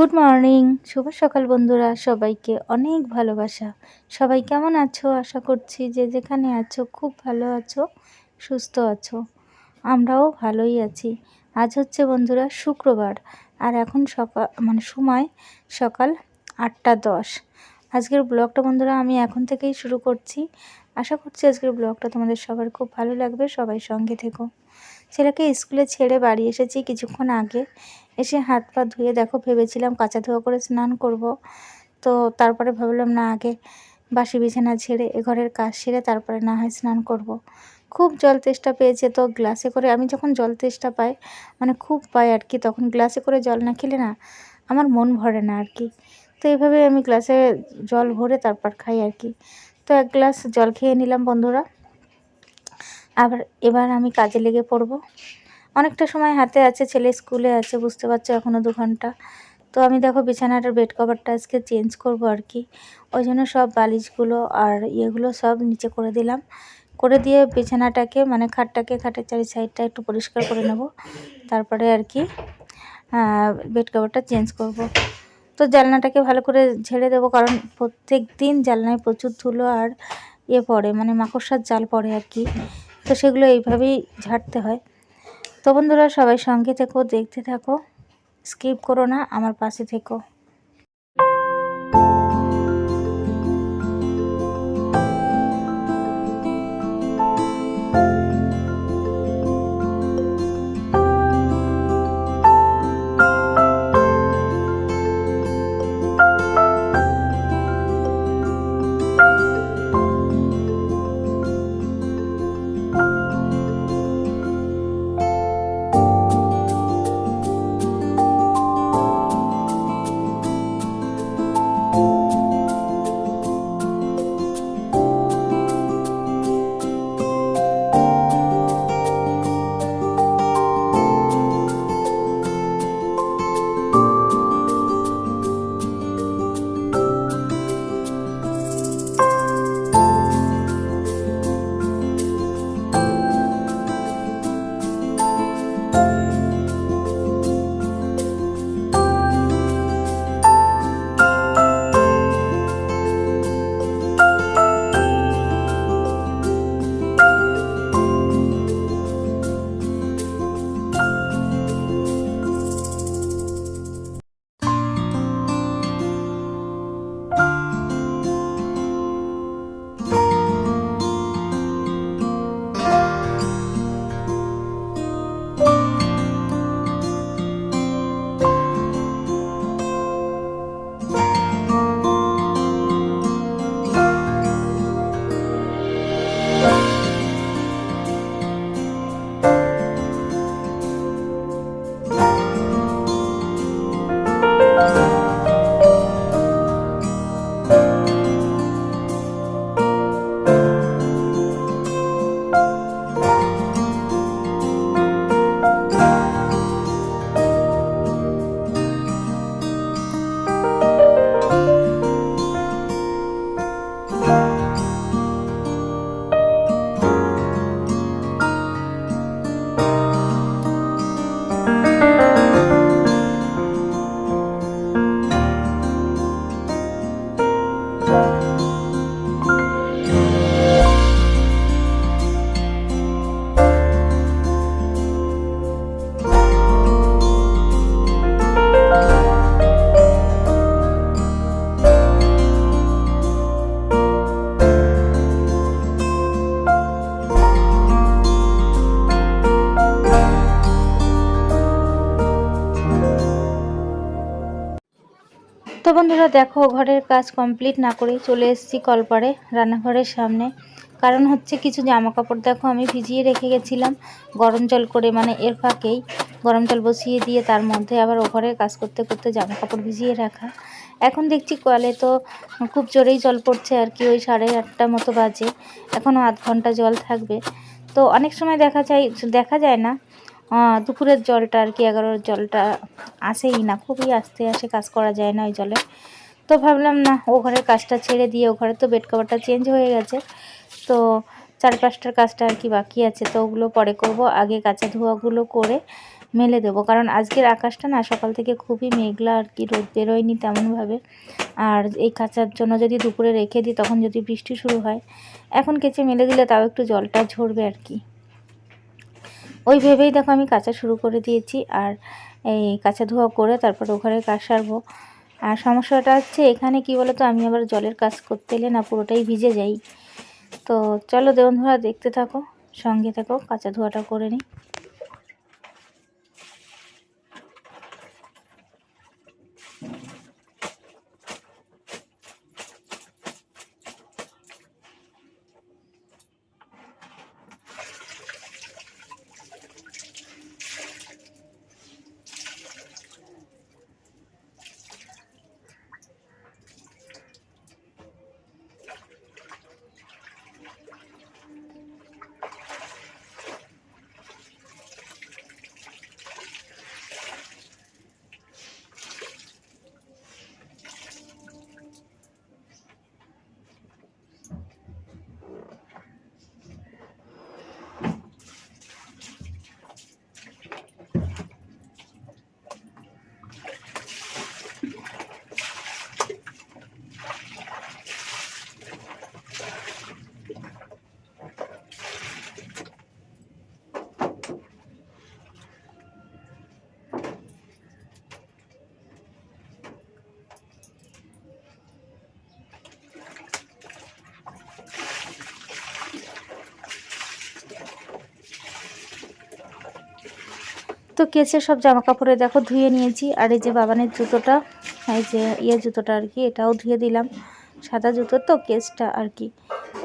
Good morning শুভ সকাল বন্ধুরা। সবাইকে অনেক ভালোবাসা। সবাই কেমন আছো? আশা করছি যে যেখানে আছো, খুব ভালো আছো, সুস্থ আছো। আমরাও ভালোই আছি। আজ হচ্ছে বন্ধুরা শুক্রবার। আর এখন সকাল মানে সময় সকাল আটটা দশ। আজকের ব্লগটা বন্ধুরা আমি এখন থেকেই শুরু করছি। আশা করছি আজকের ব্লগটা তোমাদের সবার খুব ভালো লাগবে। সবাই সঙ্গে থেকো। ছেলেকে স্কুলে ছেড়ে বাড়ি এসেছি কিছুক্ষণ আগে। এসে হাত পা ধুয়ে দেখো, ভেবেছিলাম কাঁচা ধোয়া করে স্নান করব। তো তারপরে ভাবলাম, না, আগে বাসি বিছানা ছেড়ে এ ঘরের কাজ সেরে তারপরে না হয় স্নান করব। খুব জল তেষ্টা পেয়েছে তো গ্লাসে করে, আমি যখন জল তেষ্টা পাই মানে খুব পাই আর কি, তখন গ্লাসে করে জল না খেলে না আমার মন ভরে না আর কি। তো এইভাবে আমি গ্লাসে জল ভরে তারপর খাই আর কি। তো এক গ্লাস জল খেয়ে নিলাম বন্ধুরা। আবার এবার আমি কাজে লেগে পড়ব। অনেকটা সময় হাতে আছে, ছেলে স্কুলে আছে, বুঝতে পারছ এখনও দু ঘণ্টা। তো আমি দেখো বিছানাটার বেড কভারটা আজকে চেঞ্জ করব আর কি। ওই জন্য সব বালিশগুলো আর ইয়েগুলো সব নিচে করে দিলাম। করে দিয়ে বিছানাটাকে মানে খাটটাকে, খাটের চারি সাইডটা একটু পরিষ্কার করে নেব। তারপরে আর কি বেড কভারটা চেঞ্জ করব। তো জানলাটাকে ভালো করে ঝেড়ে দেবো, কারণ প্রত্যেক দিন জানলায় প্রচুর ধুলো আর ইয়ে পড়ে মানে মাকড়সার জাল পড়ে আর কি। তো সেগুলো এইভাবেই ঝাড়তে হয়। তো বন্ধুরা সবাই সঙ্গে থেকো দেখতে থাকো স্কিপ করো না আমার পাশে থেকো। তো বন্ধুরা দেখো, ঘরের কাজ কমপ্লিট না করেই চলে এসেছি কলপারে, রান্নাঘরের সামনে। কারণ হচ্ছে কিছু জামা কাপড় দেখো আমি ভিজিয়ে রেখে গেছিলাম, গরম জল করে মানে এর ফাঁকেই। গরম জল বসিয়ে দিয়ে তার মধ্যে আবার ওঘরের কাজ করতে করতে জামা কাপড় ভিজিয়ে রাখা। এখন দেখছি কলে তো খুব জোরেই জল পড়ছে আর কি, ওই সাড়ে আটটা মতো বাজে। এখনও আধ ঘণ্টা জল থাকবে। তো অনেক সময় দেখা যায় দেখা যায় না দুপুরের জলটা আর কি, এগারোর জলটা আসেই না, খুবই আস্তে আসে, কাজ করা যায় না ওই জলে। তো ভাবলাম, না, ও ঘরের কাজটা ছেড়ে দিয়ে ও ঘরে তো বেড কভারটা চেঞ্জ হয়ে গেছে। তো চার পাঁচটার কাজটা আর কি বাকি আছে, তো ওগুলো পরে করব। আগে কাঁচা ধোয়াগুলো করে মেলে দেবো। কারণ আজকের আকাশটা না, সকাল থেকে খুবই মেঘলা আর কি, রোদ বেরোয়নি তেমনভাবে। আর এই কাঁচার জন্য যদি দুপুরে রেখে দিই, তখন যদি বৃষ্টি শুরু হয়, এখন কেচে মেলে দিলে তাও একটু জলটা ঝরবে আর কি। ওই ভেবেই দেখো আমি কাঁচা শুরু করে দিয়েছি আর এই কাঁচা ধোয়া করে তারপর ওখানে কাজ সারবো। আর সমস্যাটা হচ্ছে এখানে কি বলো তো আমি আবার জলের কাজ করতে এলে না পুরোটাই ভিজে যাই। তো চলো দেবন ধোয়া দেখতে থাকো, সঙ্গে থাকো, কাঁচা ধোয়াটা করে নিই। তো কেচে সব জামা কাপড়ে দেখো ধুয়ে নিয়েছি। আর এই যে বাবানের জুতোটা, এই যে ইয়ে জুতোটা আর কি, এটাও ধুয়ে দিলাম। সাদা জুতো তো কেসটা আর কি।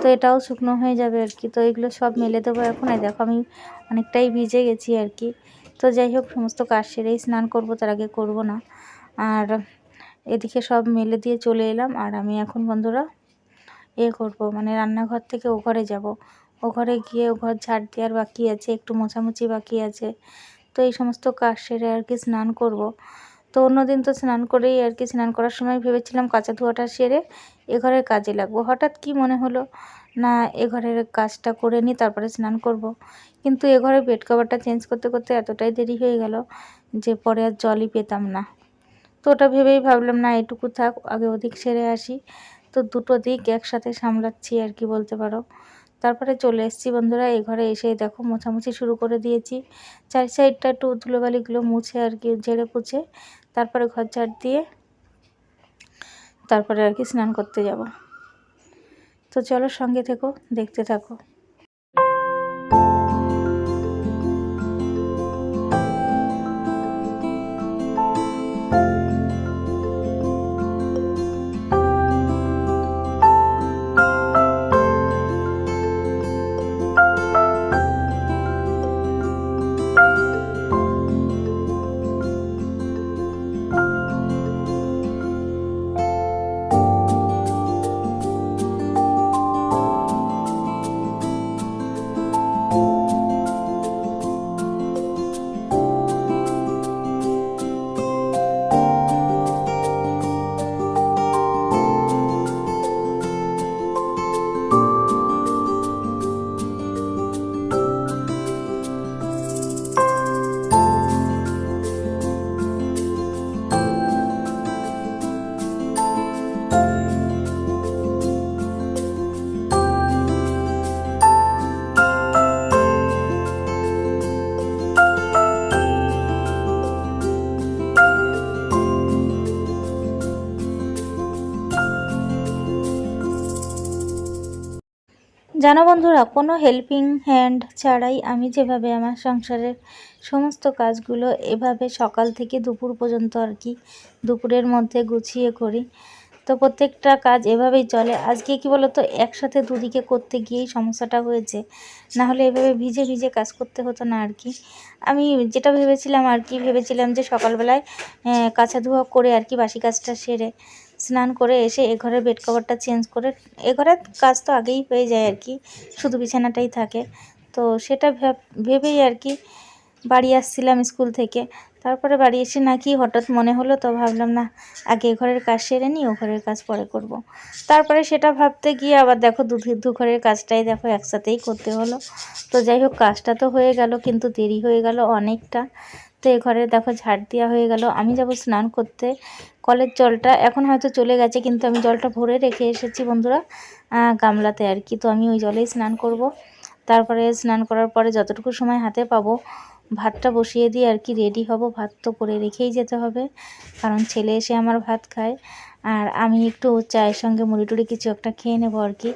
তো এটাও শুকনো হয়ে যাবে আর কি। তো এগুলো সব মেলে দেবো এখন। এই দেখো আমি অনেকটাই ভিজে গেছি আর কি। তো যাই হোক, সমস্ত কাজ সেরেই স্নান করব, তার আগে করব না। আর এদিকে সব মেলে দিয়ে চলে এলাম। আর আমি এখন বন্ধুরা এ করব মানে রান্নাঘর থেকে ও ঘরে যাব। ও ঘরে গিয়ে ও ঘর ঝাড় দেওয়ার বাকি আছে, একটু মোছামুছি বাকি আছে। তো এই সমস্ত কাজ সেরে আর কি স্নান করব। তো অন্যদিন তো স্নান করেই আর কি স্নান করার সময় ভেবেছিলাম কাঁচা ধোয়াটা সেরে এ ঘরের কাজে লাগবো। হঠাৎ কি মনে হলো? না, এ ঘরের কাজটা করে নিই তারপরে স্নান করব। কিন্তু এ ঘরে বেড কভারটা চেঞ্জ করতে করতে এতটাই দেরি হয়ে গেল যে পরে আর জলই পেতাম না। তো ওটা ভেবেই ভাবলাম, না, এটুকু থাক, আগে ওদিক সেরে আসি। তো দুটো দিক একসাথে সামলাচ্ছি আর কি বলতে পারো। তারপরে চলে এসেছি বন্ধুরা, এই ঘরে এসে দেখো মোছামুছি শুরু করে দিয়েছি। চার সাইডটা একটু ধুলোবালিগুলো মুছে আর কি ঝেড়ে পুছে, তারপরে ঘর ঝাড় দিয়ে তারপরে আর কি স্নান করতে যাব। তো চলো সঙ্গে থেকো, দেখতে থাকো। জানো বন্ধুরা, কোনো হেল্পিং হ্যান্ড ছাড়াই আমি যেভাবে আমার সংসারের সমস্ত কাজগুলো এভাবে সকাল থেকে দুপুর পর্যন্ত আর কি দুপুরের মধ্যে গুছিয়ে করি। তো প্রত্যেকটা কাজ এভাবেই চলে। আজকে কি বলো তো একসাথে দুদিকে করতে গিয়েই সমস্যাটা হয়েছে। না হলে এভাবে ভিজে ভিজে কাজ করতে হতো না আর কি। আমি যেটা ভেবেছিলাম আর কি, ভেবেছিলাম যে সকালবেলায় কাঁচা ধোয়া করে আর কি বাসি কাজটা সেরে স্নান করে এসে এ ঘরের বেড কভারটা চেঞ্জ করে, এ ঘরের কাজ তো আগেই হয়ে যায় আর কি, শুধু বিছানাটাই থাকে। তো সেটা ভেবেই আর কি বাড়ি আসছিলাম স্কুল থেকে। তারপরে বাড়ি এসে নাকি হঠাৎ মনে হলো, তো ভাবলাম, না, আগে ঘরের কাজ সেরে নিই, ও ঘরের কাজ পরে করব। তারপরে সেটা ভাবতে গিয়ে আবার দেখো দু দু ঘরের কাজটাই দেখো একসাথেই করতে হলো। তো যাই হোক, কাজটা তো হয়ে গেল, কিন্তু দেরি হয়ে গেল অনেকটা। তো এ ঘরে দেখো ঝাড় দেওয়া হয়ে গেল। আমি যাব স্নান করতে। কলের জলটা এখন হয়তো চলে গেছে, কিন্তু আমি জলটা ভরে রেখে এসেছি বন্ধুরা গামলাতে আর কি। তো আমি ওই জলেই স্নান করব। তারপরে স্নান করার পরে যতটুকু সময় হাতে পাবো, ভাতটা বসিয়ে দিয়ে আর কি রেডি হব। ভাত তো করে রেখেই যেতে হবে, কারণ ছেলে এসে আমার ভাত খায়। আর আমি একটু চায়ের সঙ্গে মুড়ি টুড়ি কিছু একটা খেয়ে নেব আর কি।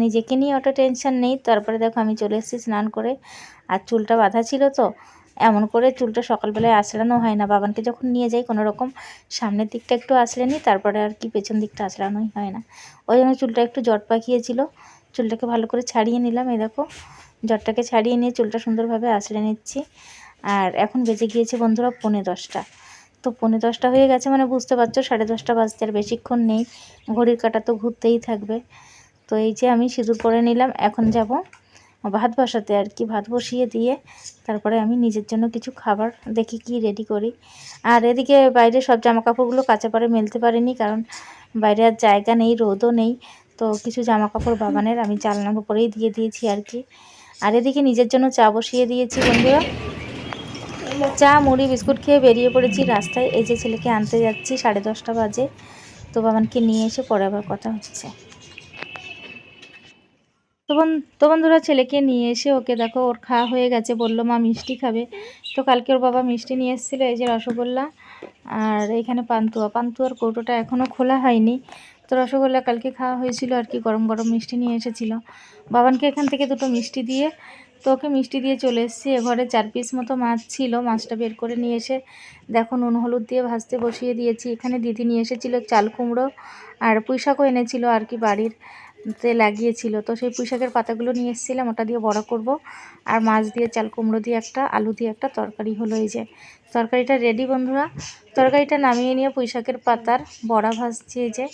নিজেকে নিয়ে অত টেনশন নেই। তারপরে দেখো আমি চলে এসেছি স্নান করে। আর চুলটা বাঁধা ছিল তো এমন করে চুলটা সকালবেলায় আঁচড়ানো হয় না। বাবানকে যখন নিয়ে যাই, কোনো রকম সামনের দিকটা একটু আঁচড়ে নিই তারপরে আর কি পেছন দিকটা আঁচড়ানোই হয় না। ওই জন্য চুলটা একটু জট পাকিয়েছিল। চুলটাকে ভালো করে ছাড়িয়ে নিলাম এ দেখো। জটটাকে ছাড়িয়ে নিয়ে চুলটা সুন্দরভাবে আঁচড়ে নিচ্ছি। আর এখন বেজে গিয়েছে বন্ধুরা পৌনে দশটা। তো পৌনে দশটা হয়ে গেছে মানে বুঝতে পারছ, সাড়ে দশটা বাজতে আর বেশিক্ষণ নেই। ঘড়ির কাঁটা তো ঘুরতেই থাকবে। তো এই যে আমি সিঁদুর পরে নিলাম, এখন যাব ভাত বসাতে আর কি, ভাত বসিয়ে দিয়ে তারপরে আমি নিজের জন্য কিছু খাবার দেখি কি রেডি করি। আর এদিকে বাইরে সব জামা কাপড়গুলো কাঁচা পরে মেলতে পারিনি কারণ বাইরে আর জায়গা নেই, রোদও নেই। তো কিছু জামা কাপড় বাবানের আমি জানলার উপরেই দিয়ে দিয়েছি আর কি। আর এদিকে নিজের জন্য চা বসিয়ে দিয়েছি বন্ধুরা। চা, মুড়ি, বিস্কুট খেয়ে বেরিয়ে পড়েছি রাস্তায়। এই যে ছেলেকে আনতে যাচ্ছি, সাড়ে দশটা বাজে। তো বাবানকে নিয়ে এসে পরে আবার কথা হচ্ছে। তো বন- তো বন্ধুরা ছেলেকে নিয়ে এসে ওকে দেখো, ওর খাওয়া হয়ে গেছে, বলল, মা, মিষ্টি খাবে। তো কালকে ওর বাবা মিষ্টি নিয়ে এসেছিল, এই যে রসগোল্লা আর এখানে পান্তুয়া। পান্তুয়ার কৌটোটা এখনও খোলা হয়নি। তো রসগোল্লা কালকে খাওয়া হয়েছিল আর কি, গরম গরম মিষ্টি নিয়ে এসেছিল। বাবানকে এখান থেকে দুটো মিষ্টি দিয়ে, তো ওকে মিষ্টি দিয়ে চলে এসেছি। ঘরে চার পিস মতো মাছ ছিল, মাছটা বের করে নিয়ে এসে দেখো, নুন, হলুদ দিয়ে ভাজতে বসিয়ে দিয়েছি। এখানে দিদি নিয়ে এসেছিল চাল কুমড়ো আর পুঁইশাকও এনেছিল আর কি বাড়ির। তে লাগিয়েছিল। তো সেই পুঁইশাকের পাতাগুলো নিয়ে এসেছিলাম, ওটা দিয়ে বড়া করব। আর মাছ দিয়ে চাল, কুমড়ো দিয়ে একটা, আলু দিয়ে একটা তরকারি হলো এই যে। তরকারিটা রেডি বন্ধুরা। তরকারিটা নামিয়ে নিয়ে পুঁইশাকের পাতার বড়া ভাজছি এই যে।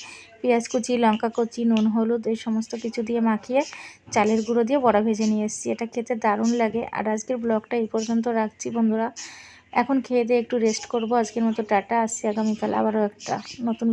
পেঁয়াজ কুচি, লঙ্কা কুচি, নুন, হলুদ, এই সমস্ত কিছু দিয়ে মাখিয়ে চালের গুঁড়ো দিয়ে বড়া ভেজে নিয়ে এসেছি। এটা খেতে দারুণ লাগে। আর আজকের ব্লগটা এই পর্যন্ত রাখছি বন্ধুরা। এখন খেয়ে দিয়ে একটু রেস্ট করব। আজকের মতো টাটা, আসছি আগামীকাল আবারও একটা নতুন